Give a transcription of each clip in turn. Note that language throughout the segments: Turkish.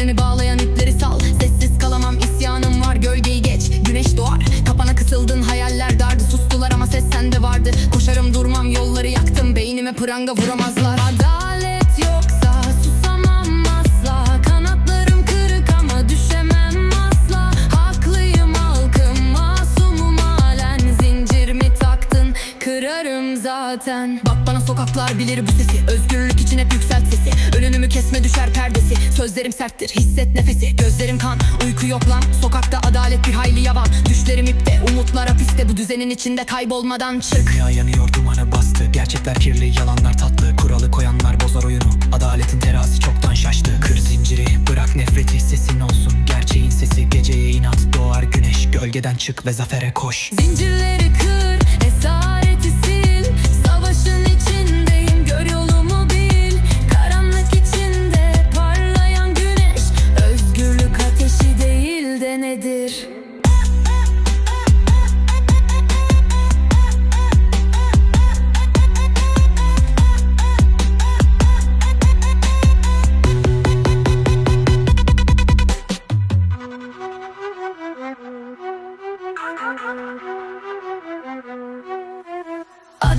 Fikrini bağlayan ipleri sal. Sessiz kalamam isyanım var. Gölgeyi geç güneş doğar. Kapana kısıldın hayaller dardı Sustular ama ses sende vardı. Koşarım durmam yolları yaktım. Beynime pranga vuramazlar kırarım zaten. Bak bana sokaklar bilir bu sesi. Özgürlük için hep yükselt sesi. Önünümü kesme düşer perdesi. Sözlerim serttir hisset nefesi. Gözlerim kan uyku yok lan. Sokakta adalet bir hayli yavan. Düşlerim ipte umutlar hapiste. Bu düzenin içinde kaybolmadan çık. Dünya yanıyor dumanı bastı. Gerçekler kirli yalanlar tatlı. Kuralı koyanlar bozar oyunu. Adaletin terazi çoktan şaştı. Kır zinciri bırak nefreti. Sesin olsun Gerçeğin sesi. Geceye inat Doğar güneş. Gölgeden çık ve zafere koş. Zincirleri kır,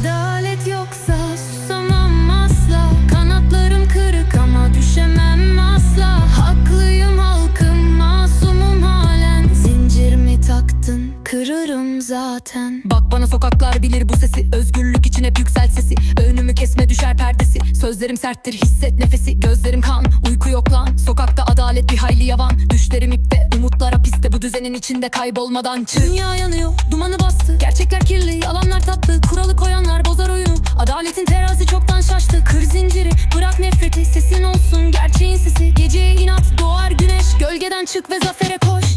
Adalet yoksa susamam asla. Kanatlarım kırık ama düşemem asla. Haklıyım halkım masumum halen. Zincir mi taktın? Kırarım zaten. Bak bana sokaklar bilir bu sesi. Özgürlük için hep yükselt sesi. Önümü kesme düşer perdesi. Sözlerim serttir hisset nefesi. Gözlerim kan uyku yok lan. Sokakta adalet bir hayli yavan. Düşlerim ipte umutlar hapiste. Bu düzenin içinde kaybolmadan çık. Dünya yanıyor çık ve zafere koş